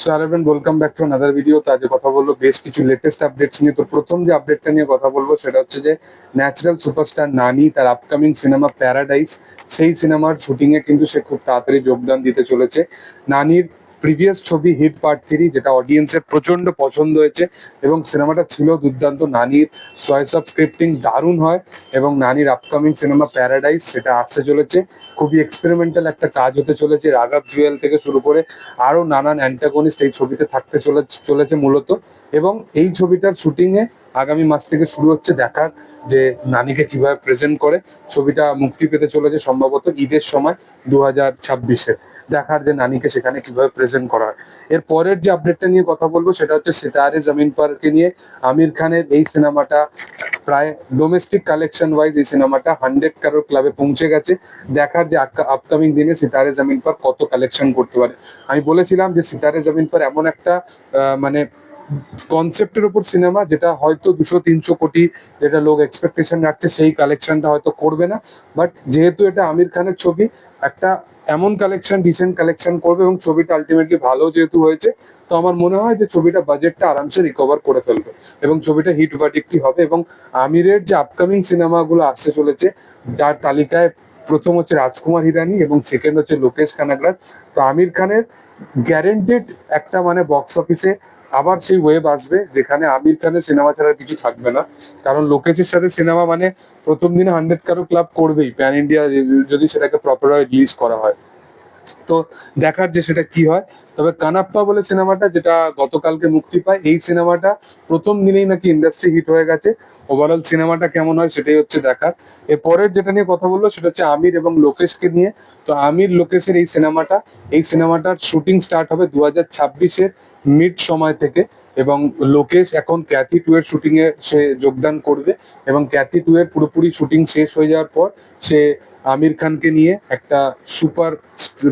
So আরবেন welcome back to another video তো আজ কথা বলব বেশ কিছু লেটেস্ট আপডেটস নিয়ে। তো প্রথম যে আপডেটটা নিয়ে কথা বলব, সেটা হচ্ছে যে ন্যাচারাল সুপারস্টার নানি, তার আপকামিং সিনেমা প্যারাডাইস সেই সিনেমার শুটিং এ কিন্তু সে খুব তাড়াতাড়ি যোগদান দিতে চলেছে। নানির প্রিভিয়াস ছবি হিট পার্ট থ্রি যেটা অডিয়েন্সের প্রচণ্ড পছন্দ হয়েছে এবং সিনেমাটা ছিল দুর্দান্ত। নানির চয়েস অফ স্ক্রিপ্টিং দারুণ হয় এবং নানির আপকামিং সিনেমা প্যারাডাইস সেটা আসতে চলেছে। খুবই এক্সপেরিমেন্টাল একটা কাজ হতে চলেছে। রাগাব জুয়েল থেকে শুরু করে আরও নানান অ্যান্টাগনিস্ট এই ছবিতে থাকতে চলে চলেছে মূলত। এবং এই ছবিটার শুটিং এ আগামী মাস থেকে শুরু হচ্ছে দেখার যে নানিকে কীভাবে প্রেজেন্ট করে। ছবিটা মুক্তি পেতে চলেছে সম্ভবত ঈদের সময় দু হাজার ছাব্বিশে। দেখার যে নানিকে সেখানে কীভাবে প্রেজেন্ট করা হয়। এর পরের যে আপডেটটা নিয়ে কথা বলব, সেটা হচ্ছে সিতারে জমিন পারকে নিয়ে আমির খানের এই সিনেমাটা প্রায় ডোমেস্টিক কালেকশন ওয়াইজ এই সিনেমাটা হান্ড্রেড কারোর ক্লাবে পৌঁছে গেছে। দেখার যে আপকামিং দিনে সিতারে জমিন পার কত কালেকশন করতে পারে। আমি বলেছিলাম যে সিতারে জমিন পার এমন একটা মানে কনসেপ্টের উপর সিনেমা যেটা হয়তো দুশো তিনশো কোটি যেটা লোক এক্সপেকটেশন রাখছে, সেই কালেকশনটা হয়তো করবে না। বাট যেহেতু এটা আমির খানের ছবি একটা এমন কালেকশন ডিসেন্ট কালেকশন করবে এবং ছবিটা আলটিমেটলি ভালো যেহেতু হয়েছে, তো আমার মনে হয় যে ছবিটা বাজেটটা আরামসে রিকভার করে ফেলবে এবং ছবিটা হিট ভার্ডিক্টই হবে এবং আমিরের যে আপকামিং সিনেমাগুলো আসতে চলেছে, যার তালিকায় প্রথম হচ্ছে রাজকুমার হিরানি এবং সেকেন্ড হচ্ছে লোকেশ কানাগরাজ তো আমির খানের গ্যারেন্টেড একটা মানে বক্স অফিসে আবার সেই ওয়েব আসবে যেখানে আমির খানের সিনেমা ছাড়া কিছু থাকবে না। কারণ লোকেশের সাথে সিনেমা মানে প্রথম দিনে হান্ড্রেড কারও ক্লাব করবেই প্যান ইন্ডিয়া যদি সেটাকে প্রপার রিলিজ করা হয়। তো দেখার যে সেটা কি হয়, তবে কানাপ্পা বলে সিনেমাটা যেটা গতকালকে মুক্তি পায়, এই সিনেমাটা প্রথম দিনেই নাকি ইন্ডাস্ট্রি হিট হয়ে গেছে। ওভারঅল সিনেমাটা কেমন হয় সেটাই হচ্ছে দেখার। এর পরের যেটা নিয়ে কথা বলল সেটা হচ্ছে আমির এবং লোকেশকে নিয়ে। তো আমির লোকেশের এই সিনেমাটা এই সিনেমাটার শুটিং স্টার্ট হবে দু হাজার ছাব্বিশের মিড সময় থেকে এবং লোকেশ এখন ক্যাথি টু এর শুটিং এ সে যোগদান করবে এবং ক্যাথি টু এর পুরোপুরি শুটিং শেষ হয়ে যাওয়ার পর সে আমির খানকে নিয়ে একটা সুপার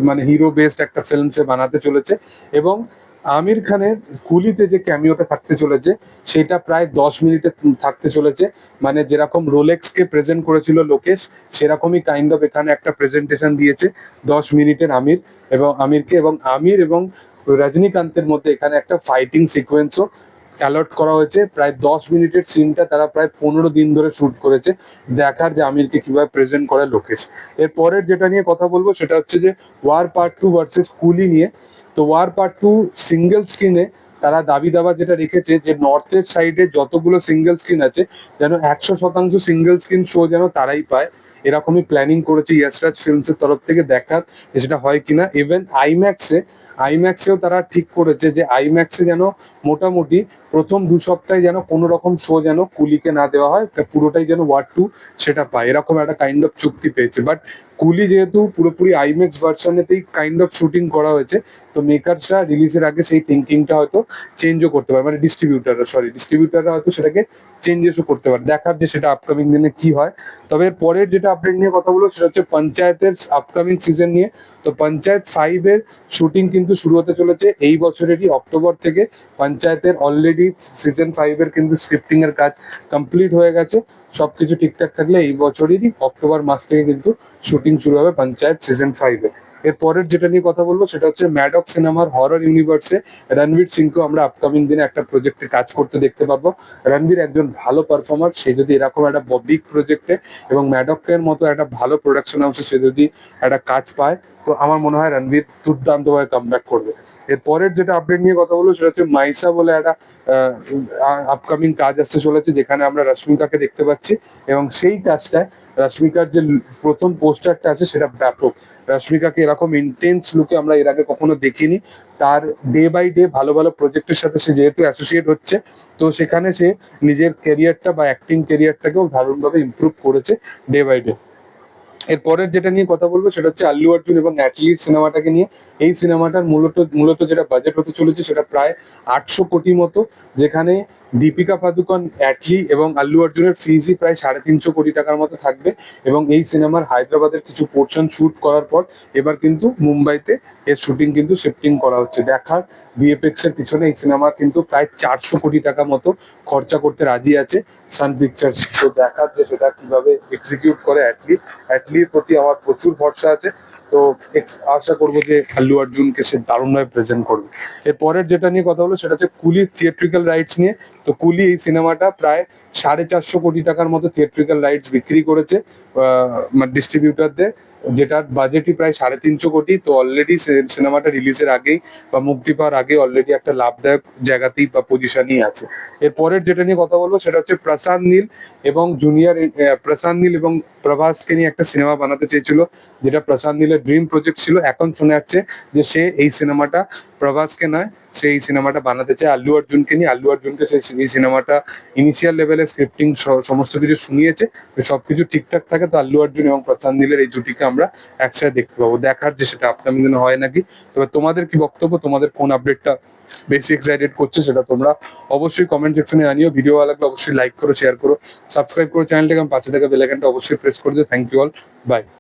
মানে হিরো বেসড একটা ফিল্ম সে বানাতে চলেছে এবং আমির খানের কুলিতে যে ক্যামিওটা থাকতে চলেছে, সেটা প্রায় দশ মিনিটে থাকতে চলেছে। মানে যেরকম রোলেক্সকে প্রেজেন্ট করেছিল লোকেশ, সেরকমই কাইন্ড অফ এখানে একটা প্রেজেন্টেশন দিয়েছে দশ মিনিটের আমির এবং আমিরকে এবং আমির এবং রজনীকান্তের মধ্যে এখানে একটা ফাইটিং সিকোয়েন্সও অ্যালার্ট করা হয়েছে। প্রায় দশ মিনিটের সিনটা তারা প্রায় পনেরো দিন ধরে শুট করেছে। দেখার যে আমিরকে কীভাবে প্রেজেন্ট করে লোকেশ। এর পরের যেটা নিয়ে কথা বলব সেটা হচ্ছে যে War part two versus Coolie নিয়ে। তো ওয়ার পার্ট টু সিঙ্গেল স্ক্রিনে তারা দাবি দাবা যেটা রেখেছে যে নর্থের সাইডে যতগুলো সিঙ্গেল স্ক্রিন আছে, যেন একশো শতাংশ সিঙ্গেল স্ক্রিন শো যেন তারাই পায়। এরকমই প্ল্যানিং করেছে ইয়াসরাজ ফিল্মসের তরফ থেকে দেখার সেটা হয় কিনা। ইভেন আইম্যাক্সে আইম্যাক্সেও তারা ঠিক করেছে যে আইম্যাক্সে যেন মোটামুটি প্রথম দু সপ্তাহে যেন কোনো রকম শো যেন কুলিকে না দেওয়া হয়, তা পুরোটাই যেন ওয়ার্ড টু সেটা পায়। এরকম একটা কাইন্ড অফ চুক্তি পেয়েছে। বাট কুলি যেহেতু পুরোপুরি আইম্যাক্স ভার্সনেতেই কাইন্ড অফ শুটিং করা হয়েছে, তো মেকার্সরা রিলিজের আগে সেই থিঙ্কিংটা হয়তো চেঞ্জও করতে পারে। মানে ডিস্ট্রিবিউটাররা সরি ডিস্ট্রিবিউটাররা হয়তো সেটাকে চেঞ্জেসও করতে পারে। দেখার যে সেটা আপকামিং দিনে কি হয়। তবে এর পরের যেটা আপডেট নিয়ে কথা বলব, সেটা হচ্ছে পঞ্চায়েতের আপকামিং সিজন নিয়ে। তো পঞ্চায়েত ফাইভ এর শুটিং কিন্তু শুরু হতে চলেছে এই বছরেরই অক্টোবর থেকে। পঞ্চায়েতের অলরেডি সিজন ফাইভ এর কিন্তু স্ক্রিপ্টিং এর কাজ কমপ্লিট হয়ে গেছে। সবকিছু ঠিকঠাক থাকলে এই বছরেরই অক্টোবর মাস থেকে কিন্তু শুটিং শুরু হবে পঞ্চায়েত সিজন ফাইভ এর পরের যেটা নিয়ে কথা বলব সেটা হচ্ছে ম্যাডক সিনেমার হরর ইউনিভার্সে রণবীর সিংকে আমরা আপকামিং দিনে একটা প্রজেক্টে কাজ করতে দেখতে পাবো। রণবীর একজন ভালো পারফর্মার সে যদি এরকম একটা বিগ প্রজেক্টে এবং ম্যাডকের মতো একটা ভালো প্রোডাকশন হাউসে সে যদি একটা কাজ পায় তো আমার মনে হয় রণবীর দুর্দান্তভাবে কামব্যাক করবে। এর পরের যেটা আপডেট নিয়ে কথা বলব, সেটা হচ্ছে মাইসা বলে একটা আপকামিং কাজ আসতে চলেছে, যেখানে আমরা রশ্মিকাকে দেখতে পাচ্ছি। এবং সেই কাজটায় রশ্মিকার যে প্রথম পোস্টারটা আছে, সেটা ব্যাপক। রশ্মিকাকে এরকম ইন্টেন্স লুকে আমরা এর আগে কখনো দেখিনি। তার ডে বাই ডে ভালো ভালো প্রজেক্টের সাথে সে যেহেতু অ্যাসোসিয়েট হচ্ছে, তো সেখানে সে নিজের ক্যারিয়ারটা বা অ্যাক্টিং ক্যারিয়ারটাকেও দারুণভাবে ইমপ্রুভ করেছে ডে বাই ডে এর পরের যেটা নিয়ে কথা বলব সেটা হচ্ছে আল্লু অর্জুন এবং অ্যাটলিট সিনেমাটাকে নিয়ে। এই সিনেমাটার মূলত মূলত যেটা বাজেট হতে চলেছে সেটা প্রায় আটশো কোটি মতো, যেখানে দীপিকা পাদুকন, অ্যাটলি এবং আল্লু অর্জুনের ফিজই প্রায় সাড়ে তিনশো কোটি টাকার মতো থাকবে এবং এই সিনেমার হায়দ্রাবাদের কিছু পোর্শন শুট করার পর এবার কিন্তু মুম্বাইতে এর শুটিং কিন্তু শিফটিং করা হচ্ছে। দেখার ভিএফএক্স এর পিছনে এই সিনেমা কিন্তু প্রায় চারশো কোটি টাকা মতো খরচা করতে রাজি আছে সান পিকচার্স তো দেখার যে সেটা কীভাবে এক্সিকিউট করে অ্যাটলি, অ্যাটলির প্রতি আমার প্রচুর ভরসা আছে। তো আশা করব যে আল্লু অর্জুনকে সে দারুণভাবে প্রেজেন্ট করবে। এর পরের যেটা নিয়ে কথা হলো সেটা হচ্ছে কুলি থিয়েট্রিক্যাল রাইটস নিয়ে তো কুলি এই সিনেমাটা প্রায় সাড়ে চারশো কোটি টাকার মতো থিয়েট্রিক্যাল রাইটস বিক্রি করেছে ডিস্ট্রিবিউটারদের যেটার বাজেটই প্রায় সাড়ে তিনশো কোটি। তো অলরেডি সিনেমাটা রিলিজের আগেই বা মুক্তি পাওয়ার আগে অলরেডি একটা লাভদায়ক জায়গাতেই বা পজিশনই আছে। এর পরের যেটা নিয়ে কথা বলব, সেটা হচ্ছে প্রশান্ত নীল এবং জুনিয়র প্রশান্ত নীল এবং প্রভাসকে নিয়ে একটা সিনেমা বানাতে চেয়েছিল, যেটা প্রশান্ত নীলের ড্রিম প্রজেক্ট ছিল। এখন শোনা যাচ্ছে যে সে এই সিনেমাটা প্রভাসকে নয় সে এই সিনেমাটা বানাতে চায় আল্লু অর্জুনকে নিয়ে। আল্লু অর্জুনকে সেই সিনেমাটা ইনিশিয়াল লেভেলে স্ক্রিপ্টিং সমস্ত কিছু শুনিয়েছে। সবকিছু ঠিকঠাক থাকে তো আল্লু অর্জুন এবং প্রশান্ত নীলের এই জুটিকে আমরা একসাথে দেখতে পাবো। দেখার যে সেটা আপকামিং দিনে হয় নাকি। তবে তোমাদের কি বক্তব্য? তোমাদের কোন আপডেটটা বেশি এক্সাইটেড করছে সেটা তোমরা অবশ্যই কমেন্ট সেকশনে জানিও। ভিডিও ভালো লাগলে অবশ্যই লাইক করো শেয়ার করো সাবস্ক্রাইব করো। চ্যানেলটাকে এবং পাশে থাকা বেল আইকনটা অবশ্যই প্রেস করে দিও। Thank you all by